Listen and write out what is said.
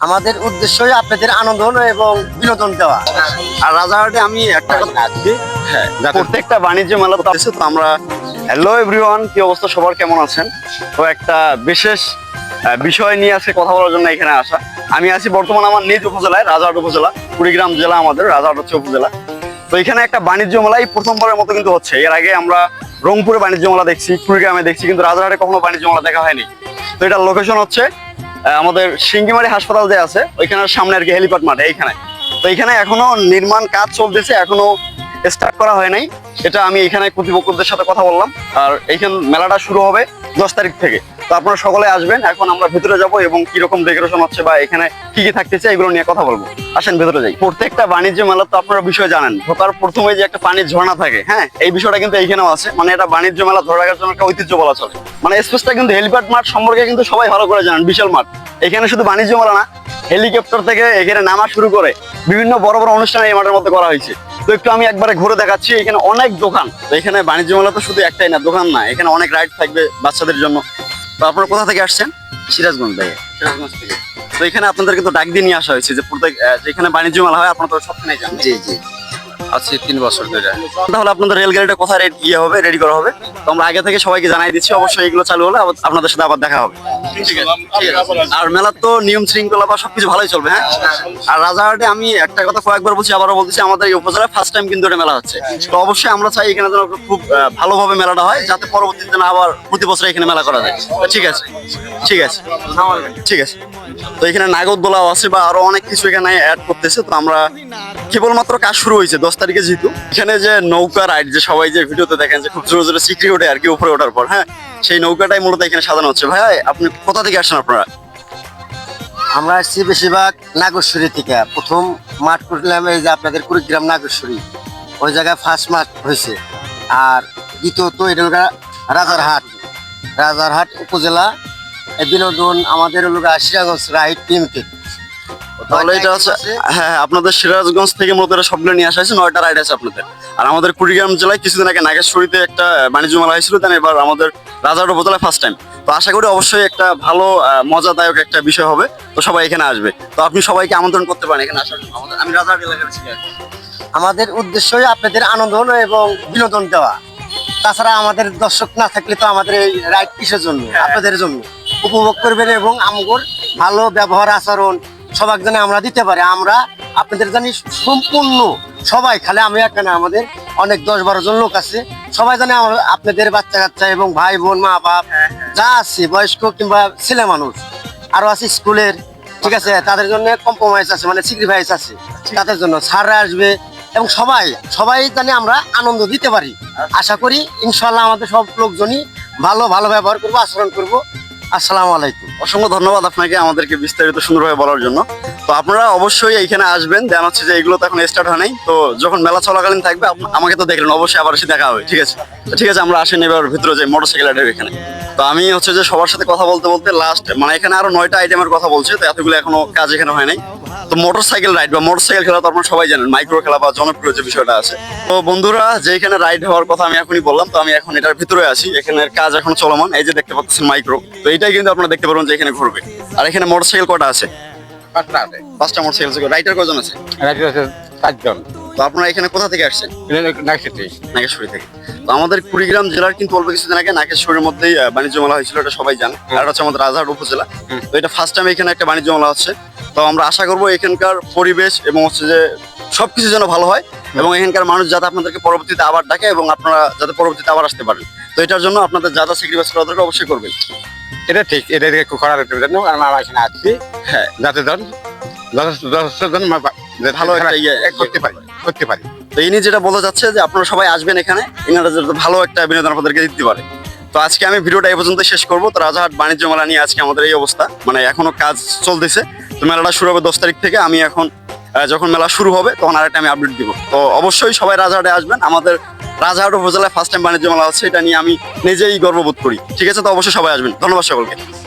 আমাদের উদ্দেশ্যই আপনাদের আনন্দ এবং বিনোদন দেওয়া। আর রাজাহাটে আমি একটা কথা হ্যাঁ প্রত্যেকটা বাণিজ্য মেলা তো আছে তো আমরা হ্যালো এভরিওয়ান কি অবস্থা? সবার কেমন আছেন? তো একটা বিশেষ বিষয় নিয়ে আজকে কথা বলার জন্য এখানে আসা। আমি আছি বর্তমান আমার নিজ উপজেলায় রাজাহাট উপজেলা কুড়িগ্রাম জেলা আমাদের রাজারহাট হচ্ছে উপজেলা। তো এখানে একটা বাণিজ্য মেলা এই প্রথমবারের মতো কিন্তু হচ্ছে। এর আগে আমরা রংপুরে বাণিজ্য মেলা দেখছি কুড়িগ্রামে দেখছি কিন্তু রাজাহাটে কখনো বাণিজ্য মেলা দেখা হয়নি। তো এটার লোকেশন হচ্ছে আমাদের সিঙ্গিমারি হাসপাতাল যে আছে ওইখানের সামনে আর কি হেলিপ্যাড মাঠে, এইখানে। তো এখানে এখনও নির্মাণ কাজ চলতেছে, এখনও স্টার্ট করা হয় নাই। এটা আমি এখানে কর্তৃপক্ষদের সাথে কথা বললাম। আর এইখান মেলাটা শুরু হবে দশ তারিখ থেকে। তো আপনারা সকলে আসবেন, এখন আমরা ভেতরে যাব এবং কি রকম ডেকোরেশন হচ্ছে বা এখানে কি কি থাকতেছে এগুলো নিয়ে কথা বলব। আসেন ভেতরে যাই। প্রত্যেকটা বাণিজ্য মেলা তো আপনারা বিষয় জানেন, ঢোকার প্রথমে যে একটা পানির ঝর্ণা থাকে হ্যাঁ এই বিষয়টা কিন্তু এইখানেও আছে। মানে এটা বাণিজ্য মেলা ধরে রাখার জন্য একটা ঐতিহ্য বলা চলে। মানে স্পেসটা কিন্তু হেলিপ্যাড মাঠ সম্পর্কে কিন্তু সবাই ভালো করে জানেন, বিশাল মাঠ। এখানে শুধু বাণিজ্য মেলা না, হেলিকপ্টার থেকে এখানে নামা শুরু করে বিভিন্ন বড় বড় অনুষ্ঠান এই মাঠের মধ্যে করা হয়েছে। তো একটু আমি একবারে ঘুরে দেখাচ্ছি, এখানে অনেক দোকান। এখানে বাণিজ্য মেলা তো শুধু একটাই না, দোকান না, এখানে অনেক রাইড থাকবে বাচ্চাদের জন্য। তো আপনারা কোথা থেকে আসছেন? সিরাজগঞ্জ থেকে সিরাজগঞ্জ থেকে। তো এখানে আপনাদের কিন্তু ডাক দিয়ে নিয়ে আসা হয়েছে যে প্রত্যেক যেখানে বাণিজ্য মেলা হয় আপনারা তো সবখানে যান। জি জি। আছি তিন বছর ধরে। তাহলে আপনাদের রেলগাড়িটা কোথায় ইয়ে হবে রেডি করা হবে? তো আমরা আগে থেকে সবাইকে জানাই দিচ্ছি অবশ্যই এগুলো চালু হলে আপনাদের সাথে আবার দেখা হবে। আর মেলার তো নিয়ম শৃঙ্খলা বা সবকিছু ভালোই চলবে হ্যাঁ? আর রাজারহাটে আমি একটা কথা কয়েকবার বলছি আবারও বলতেছি আমাদের এই উপজেলায় ফার্স্ট টাইম কিন্তু এটা মেলা হচ্ছে। তো অবশ্যই আমরা চাই এখানে যেন খুব ভালোভাবে মেলাটা হয় যাতে পরবর্তীতে না আবার প্রতি বছর এখানে মেলা করা যায়। ঠিক আছে। ঠিক আছে। ঠিক আছে। তো এখানে নাগরদোলাও আছে বা আরও অনেক কিছু এখানে অ্যাড করতেছে তো আমরা কেবলমাত্র কাজ শুরু হয়েছে দশ তারিখে যেহেতু। এখানে যে নৌকা রাইড যে সবাই যে ভিডিওতে দেখেন যে খুব জোরে জোরে সিকড়ি ওঠে আর কি উপরে ওঠার পর হ্যাঁ? সেই নৌকাটাই মূলত এখানে সাজানো হচ্ছে। ভাই, আপনি কোথা থেকে আসছেন আপনারা? আমরা আসছি বেশিরভাগ নাগেশ্বরী থেকে। প্রথম মাঠ করলাম এই যে আপনাদের কুড়িগ্রাম নাগেশ্বরী। ওই জায়গায় ফার্স্ট মাঠ হয়েছে। আর দ্বিতীয়ত এটা রাজারহাট। রাজারহাট উপজেলা বিনোদন আমাদের হলো আশিরাগঞ্জ রাইট লিমিটেড তাহলে এটা হচ্ছে হ্যাঁ হ্যাঁ, আপনাদের সিরাজগঞ্জ থেকে মূলত এটা সবগুলো নিয়ে আসা হয়েছে নয়টা রাইড আছে আপনাদের। আর আমাদের কুড়িগ্রাম জেলায় কিছুদিন আগে নাগেশ্বরীতে একটা বাণিজ্য মেলা হয়েছিল দেন এবার আমাদের রাজারহাট উপজেলায় ফার্স্ট টাইম তো আশা করি অবশ্যই একটা ভালো মজাদায়ক একটা বিষয় হবে। তো সবাই এখানে আসবে। তো আপনি সবাইকে আমন্ত্রণ করতে পারেন এখানে আসার জন্য। আমাদের আমি রাজারহাট এলাকার আমাদের উদ্দেশ্যই আপনাদের আনন্দ এবং বিনোদন দেওয়া। তাছাড়া আমাদের দর্শক না থাকলে তো আমাদের এই রাইড কিসের জন্য? আপনাদের জন্য। উপভোগ করবেন এবং আমগর ভালো ব্যবহার আচরণ সবার জন্য আমরা দিতে পারি আমরা আপনাদের জানি সম্পূর্ণ সবাই খালে আমি একটা না আমাদের অনেক দশ বারো জন লোক আছে সবাই জানে আমরা আপনাদের বাচ্চা কাচ্চা এবং ভাই বোন মা বাপ যা আছে বয়স্ক কিংবা ছেলে মানুষ আরও আছে স্কুলের ঠিক আছে তাদের জন্য কম্প্রোমাইজ আছে মানে স্যাক্রিফাইস আছে তাদের জন্য স্যাররা আসবে এবং সবাই সবাই জানি আমরা আনন্দ দিতে পারি। আশা করি ইনশাল্লাহ আমাদের সব লোকজনই ভালো ভালো ব্যবহার করব আচরণ করব। আসসালামু আলাইকুম। অসংখ্য ধন্যবাদ আপনাকে আমাদেরকে বিস্তারিত সুন্দরভাবে বলার জন্য। তো আপনারা অবশ্যই এইখানে আসবেন, দেন হচ্ছে যে এগুলো তো এখন স্টার্ট হয় নাই। তো যখন মেলা চলাকালীন থাকবে আমাকে তো দেখলেন, অবশ্যই আবার এসে দেখা হবে, ঠিক আছে? ঠিক আছে, আমরা আসেন এবার ভিতরে যাই মোটরসাইকেল রাইডের এখানে। তো আমি হচ্ছে যে সবার সাথে কথা বলতে বলতে লাস্ট মানে এখানে আরও নয়টা আইটেমের কথা বলছে, তো এতগুলো এখনও কাজ এখানে হয় নাই। তো মোটরসাইকেল রাইড বা মোটরসাইকেল খেলা তো আপনারা সবাই জানেন মাইক্রো খেলা বা জনপ্রিয় যে বিষয়টা আছে তো বন্ধুরা যে এখানে রাইড হওয়ার কথা আমি এখনই বললাম তো আমি এখন এটার ভিতরে আছি। এখানের কাজ এখন চলমান এই যে দেখতে পাচ্ছেন মাইক্রো তো এটাই কিন্তু আপনারা দেখতে পারবেন যে এখানে ঘুরবে। আর এখানে মোটরসাইকেল কটা আছে? পাঁচটা মোটরসাইকেল রাইডার কজন আছে? চারজন তো আপনারা এখানে কোথা থেকে আসছেন? নাগেশ্বরী। থেকে। তো আমাদের কুড়িগ্রাম জেলার কিন্তু অল্প কিছুদিন আগে নাগেশ্বরীর মধ্যেই বাণিজ্য মেলা হয়েছিল এটা সবাই জানে। আর হচ্ছে আমাদের রাজারহাট উপজেলা। তো এটা ফার্স্ট টাইম এখানে একটা বাণিজ্য মেলা হচ্ছে। তো আমরা আশা করব এখানকার পরিবেশ এবং হচ্ছে যে সবকিছু যেন ভালো হয়। এবং এখানকার মানুষ যাতে আপনাদেরকে পরবর্তীতে আবার ডাকে এবং আপনারা যাতে পরবর্তীতে আবার আসতে পারেন। তো এটার জন্য আপনাদের যা যা স্যাক্রিফাইস করা দরকার অবশ্যই করবেন। এটা ঠিক এটা করার জন্য আমরা এখানে আসছি হ্যাঁ। যাতে ধর যথেষ্ট যথেষ্ট জন ভালো একটা ইয়ে- করতে পারি করতে পারি। তো ইনি যেটা বলা যাচ্ছে যে আপনারা সবাই আসবেন এখানে ইনারা যাতে ভালো একটা বিনোদন আপনাদেরকে দিতে পারে। তো আজকে আমি ভিডিওটা এই পর্যন্ত শেষ করব। তো রাজাহাট বাণিজ্য মেলা নিয়ে আজকে আমাদের এই অবস্থা। মানে এখনও কাজ চলতেছে। তো মেলাটা শুরু হবে দশ তারিখ থেকে। আমি এখন যখন মেলা শুরু হবে, তখন আরেকটা আমি আপডেট দিব। তো অবশ্যই সবাই রাজাহাটে আসবেন। আমাদের রাজাহাট উপজেলায় ফার্স্ট টাইম বাণিজ্য মেলা হচ্ছে, এটা নিয়ে আমি নিজেই গর্ববোধ করি। ঠিক আছে? তো অবশ্যই সবাই আসবেন। ধন্যবাদ সকলকে।